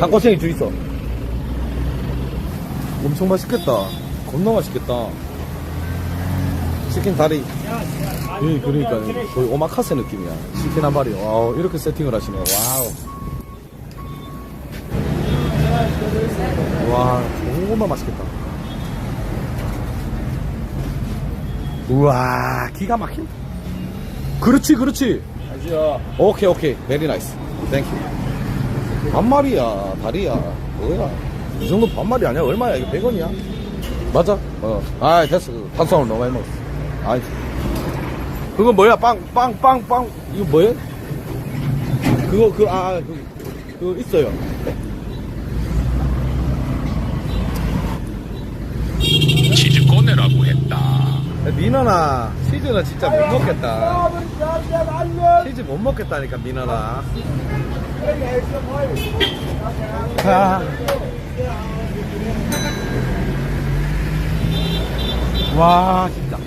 닭꼬챙이 줄 있어. 엄청 맛있겠다. 겁나 맛있겠다. 치킨 다리. 예, 그러니까 거의 오마카세 느낌이야. 치킨 한 마리. 와우, 이렇게 세팅을 하시네. 와우. 와, 정말 맛있겠다. 우와, 기가 막힌. 그렇지, 그렇지. 오케이, 오케이. 베리 나이스. 땡큐. 반말이야, 다리야. 뭐야. 이 정도 반말이 아니야? 얼마야? 이거 100원이야? 맞아? 어. 아, 됐어. 탄수화물 너무 많이 먹었어. 아이. 그거 뭐야? 빵, 빵, 빵, 빵. 이거 뭐야? 그거, 그, 아, 아, 그, 그거 있어요. 치즈 꺼내라고 했다. 민원아, 치즈는 진짜 못 먹겠다. 치즈 못 먹겠다니까, 민원아. 아. 와, 진짜.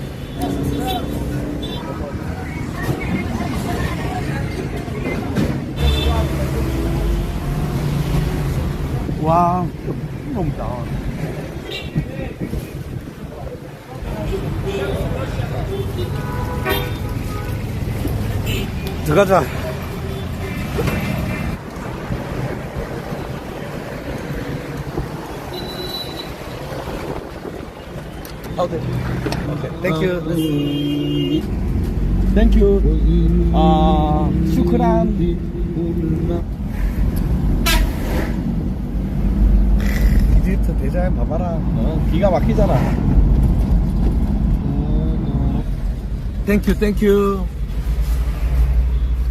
와, 너무 다 들어가자. 오케이. 오케이. 땡큐. 땡큐. 아, 슈크란. 이집트 대자연 봐봐라. 어, 기가 막히잖아. 땡큐, 땡큐.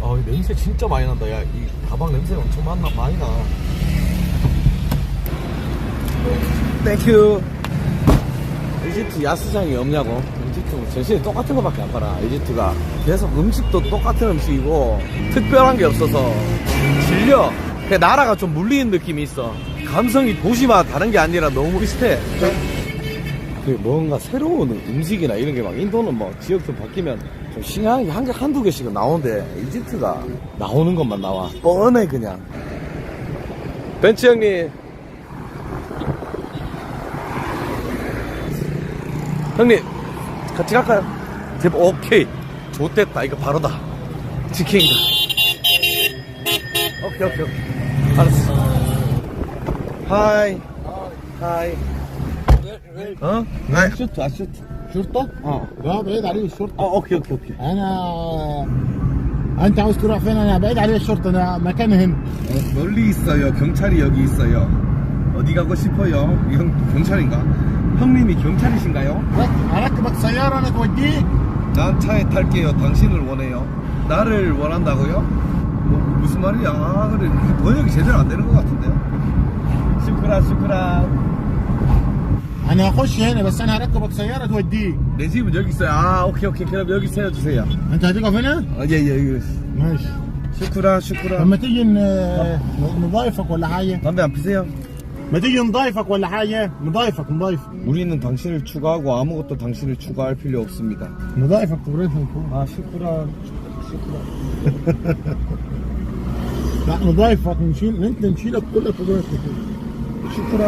아, 이 냄새 진짜 많이 난다. 야, 이 가방 냄새 엄청 많나, 많이 나. 땡큐. 이집트 야스장이 없냐고? 이집트 뭐 전시에 똑같은 거밖에 안 팔아, 이집트가. 계속 음식도 똑같은 음식이고, 특별한 게 없어서, 질려. 그 나라가 좀 물리는 느낌이 있어. 감성이 도시마다 다른 게 아니라 너무 비슷해. 그 뭔가 새로운 음식이나 이런 게 막 인도는 뭐 지역 좀 바뀌면 좀 신기한 게한 개, 한두 개씩은 나오는데 이집트가 나오는 것만 나와. 뻔해, 그냥. 벤츠 형님. 형님, 같이 갈까요? 제발, 오케이. 좋됐다. 이거 바로다. 치킨이다. 오케이, 오케이, 오케이. 알았어. 하이. 하이. 어? 네. 슈트, 아, 슈트. شرطة؟ 어. لا بعيد علي الشرطة 어, 오케이, 오케이, 오케이. أنا أنت عاوز تروح فين؟ أنا بعيد علي الشرطة أنا مكاني هنا 어, 멀리 있어요. 경찰이 여기 있어요. 어디 가고 싶어요? 형, 경찰인가? 형님이 경찰이신가요? رك- أركبك سيارة أنا توديك 난 차에 탈게요. 당신을 원해요. 나를 원한다고요? 뭐, 무슨 말이야? 아, 그래. 이게 번역이 제대로 안 되는 것 같은데요? 슈크라, 슈크라. أنا هخش هنا بس أنا هركبك سيارة توديك 내 집은 여기 있어요. 아, 오케이, 오케이. 그럼 여기 세워주세요. أنت هتقف هنا؟ 아, 예, 예, 예. ماشي 슈크라, 슈크라. لما تيجي ن- نضايفك ولا حاجة 담배 안 피세요? ما تيجي نضايفك ولا حاجة نضايفك نضايفك 우리는 당신을 추가하고 아무것도 당신을 추가할 필요 없습니다. نضايفك تورثهم فوق 아, 슈크라. 슈크라. لا نضايفك نشيل أنت نشيلك كلك تورثهم 슈크라.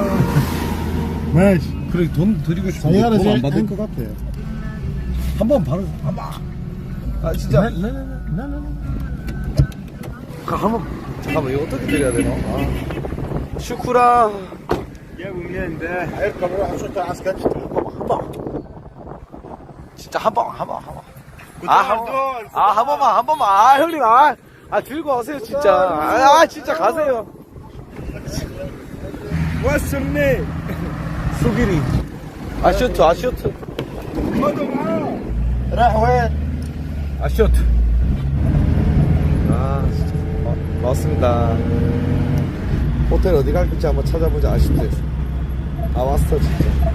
ماشي 그래, 돈 드리고 싶은데 사야라, 돈안 제- 받을 한- 것 같아. 한 번 바로, 한 번. 아, 진짜. لا لا لا لا لا لا 그 한번 잠깐만 이거 어떻게 드려야 되나? 아. 슈크라 اركب روح الشرطة العسكرية 진짜 한 번 한 번 한 번. 아한 번. 아한 번만 한 번만. 아 형님 아, 아 들고 가세요 진짜. 아, 아, 진짜 가세요. وسمني 수길이. 아쇼트 아쇼트 رايح وين؟ 아쇼트. 아 진짜 어, 고맙습니다. 호텔 어디 갈지 한번 찾아보자 아쇼트에서. 아 왔어 진짜.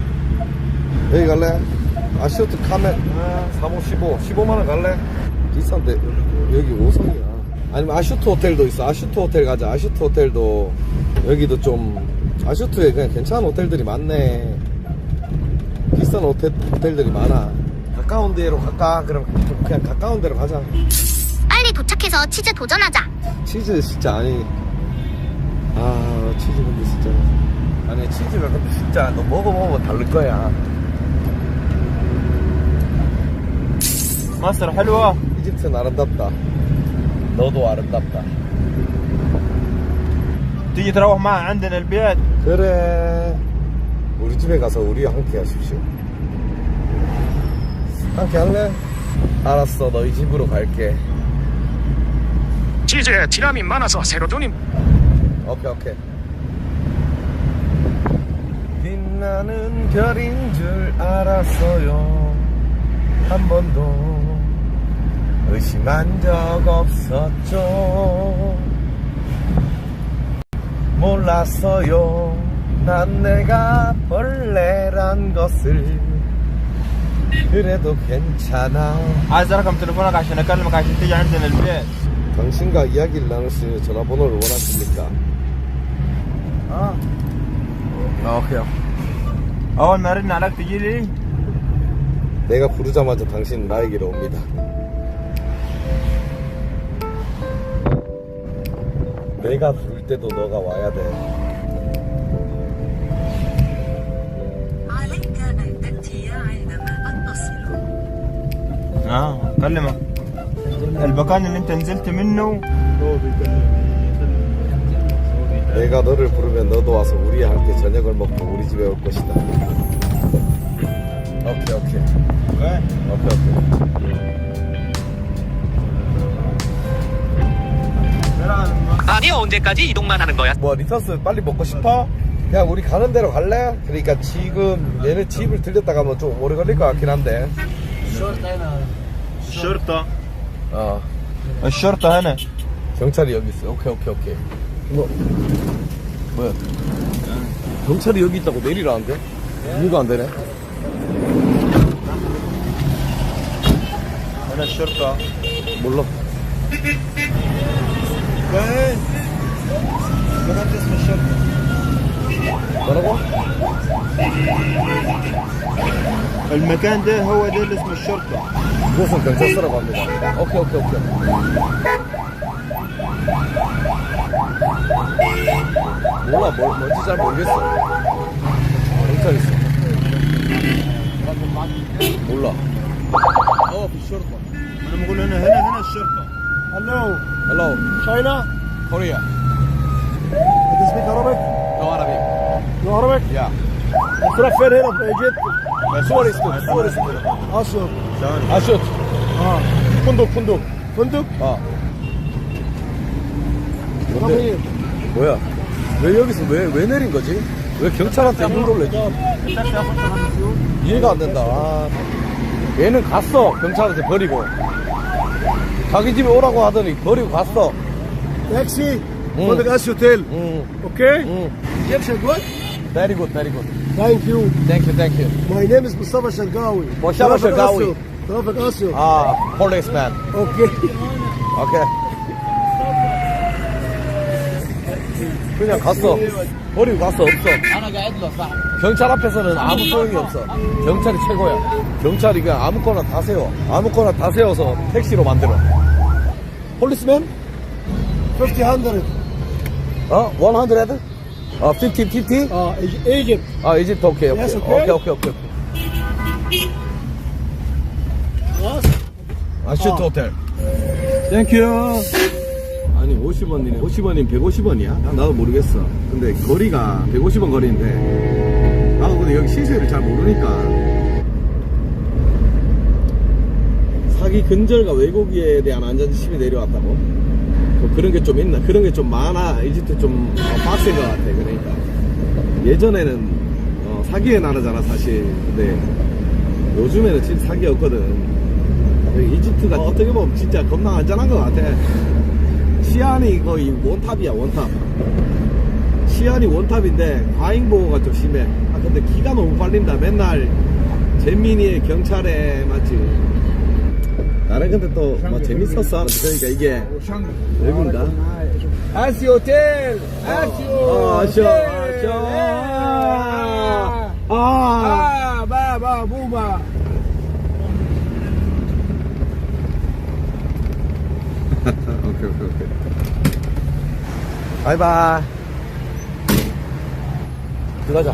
여기 갈래? 아쇼트 카멘 아, 3호 15 15만원 갈래? 비싼데 여기 5성이야 아니면 아슈트 호텔도 있어 아슈트 호텔 가자 아슈트 호텔도 여기도 좀 아슈트에 그냥 괜찮은 호텔들이 많네 비싼 호텔, 호텔들이 많아 가까운 데로 갈까? 그럼 좀 그냥 가까운 데로 가자 빨리 도착해서 치즈 도전하자. 치즈 진짜 아니 아 치즈 진짜. 아니, 치즈가 근데 진짜 너 먹어보면 다를 거야. مصر حلوة 이집트는 아름답다. 너도 아름답다. تيجي تروح معي عندنا البيت 그래. 우리 집에 가서 우리 함께 하십시오. 함께 할래? 알았어, 너희 집으로 갈게. 치즈에 티라미 많아서 세로토닌 오케이 오케이. 빛나는 별인 줄 알았어요. 한 번도 의심한 적 없었죠. 몰랐어요. 난 내가 벌레란 것을. 그래도 괜찮아. 아자라감 트레포나 가시나 깔름 가실 때 야는 되는데 당신과 이야기를 나눌 수 있는 전화번호를 원하십니까? اه 아, 오케이. اول ما ردنا عليك تجي لي 내가 부르자마자 당신 나에게로 옵니다. 내가 부를 때도 너가 와야 돼. عليك أن تأتي عندما أتصل اه كلمك المكان اللي انت نزلت منه 내가 너를 부르면 너도 와서 우리와 함께 저녁을 먹고 우리 집에 올 것이다. 오케이 오케이. 네? 오케이 오케이. 아니 언제까지 이동만 하는 거야? 뭐 리터스 빨리 먹고 싶어? 야 우리 가는 대로 갈래? 그러니까 지금 얘네 집을 들렸다 가면 뭐 좀 오래 걸릴 것 같긴 한데. 쇼르타. 어. 쇼르타 하네. 경찰이 여기 있어. 오케이 오케이 오케이. 뭐, 뭐야? 경찰이 여기 있다고 내리라는데? 이해가 안 되네. هنا الشرطة 몰라. وين؟ كتبت اسم الشرطة 뭐라고? المكان ده هو ده اللي اسمه الشرطة 이것은 경찰서라고 합니다. 오케이, 오케이, 오케이. 몰라, 뭐, 뭔지 잘 모르겠어. 경찰 있어. 몰라. 어, 비쇼르다. انا بقول هنا هنا هنا الشرطة Hello, Hello, China. Korea. You speak Arabic? No Arabic. No Arabic? Yeah. تروح فين هنا في ايجيبت؟ Tourist, tourist. اصل 아, 슛. اه 푼독, 푼독. فندق 어. 뭔데? طبيعي 뭐야? 왜 여기서 왜, 왜 내린 거지? 왜 경찰한테 힘들을 내지? 이해가 안 된다. 아, 얘는 갔어. 경찰한테 버리고. 자기 집에 오라고 하더니 버리고 갔어. 택시, 폰드가스 호텔. 오케이? 리액션 굿? Very good, very good. Thank you. Thank you, thank you. My name is Mustafa Shalgawi. Mustafa Shalgawi. Traffic Asio. Ah, policeman. Okay. okay. 그냥 갔어. 버리고 갔어. 없어. 경찰 앞에서는 아무 소용이 없어. 경찰이 최고야. 경찰이 그냥 아무거나 다 세워. 아무거나 다 세워서 택시로 만들어. 폴리스맨? 50, 100. 어? 100? 어, 50, 50? 어, 이집트. 아, 이집트, 오케이, 오케이. Yes, okay. 오케이, 오케이, 오케이. What? I should oh. hotel. 원님 50원이네. 50원이 150원이야? 나도 모르겠어. 근데 거리가 150원 거리인데. 나도 근데 여기 시세를 잘 모르니까. 사기 근절과 왜곡에 대한 안전지심이 내려왔다고? 뭐 그런 게 좀 있나? 그런 게 좀 많아. 이집트 좀 빡센 것 같아. 그러니까. 예전에는 어, 사기의 나라잖아 사실. 근데 요즘에는 진짜 사기 없거든. 이집트가 어떻게 보면 진짜 겁나 안전한 것 같아. 시안이 거의 원탑이야 원탑. 시안이 원탑인데 과잉보호가 좀 심해. 아 근데 기가 너무 빨린다. 맨날 재민이의 경찰에 맞지. 나는 근데 또 뭐 재밌었어. 그러니까 이게 외국인가? 아시 호텔! 아시 아, 호텔 아시 호텔! 아바바부바 오케이, 오케이, 오케이. 바이바이. 들어가자.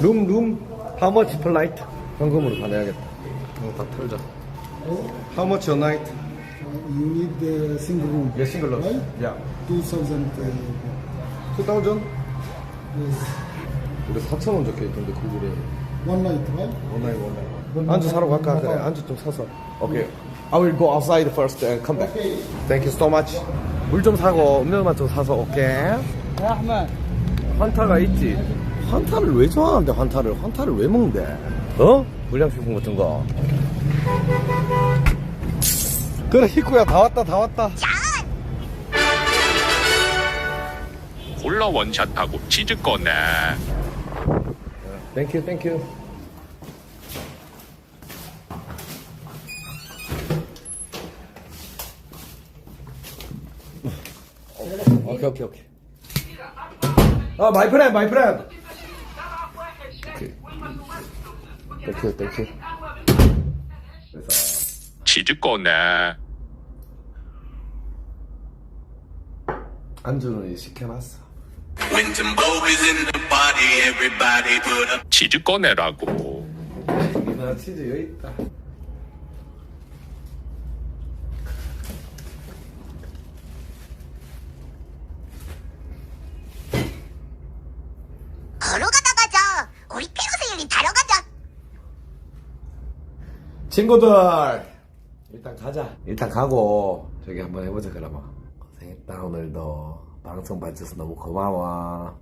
룸, 룸. How much per night? 현금으로 다 내야겠다. 이거 다 털자. How much a night? You need the single room. Yeah, single room. Right? Yeah. 2000. Uh, 2,000? yes. 근데 4,000원 적혀 있던데 구글에. One night, right? 원나잇 원나잇. 안주 사러 갈까? 그래. 안주 좀 사서. 오케이. I will go outside first and come back. Thank you so much. 물 좀 사고 음료만 좀 사서 올게. 환타가 있지. 환타를 왜 좋아하는데 환타를? 환타를 왜 먹는데? 어? 불량식품 같은 거. 그래 히쿠야 다 왔다 다 왔다. 콜라 원샷하고 치즈 꺼내 땡큐 땡큐. 오케이 오케이 오케이. 아 마이 프렌드 마이. 오케이. 땡큐 땡큐. 치즈 꺼내 안주는 시켜놨어. When Timbo is in the party, everybody put up. 치즈 꺼내라고 치즈 여기 있다. 친구들 일단 가자. 일단 가고 저기 한번 해보자 그러면. 고생했다 오늘도 방송 봐줘서 너무 고마워.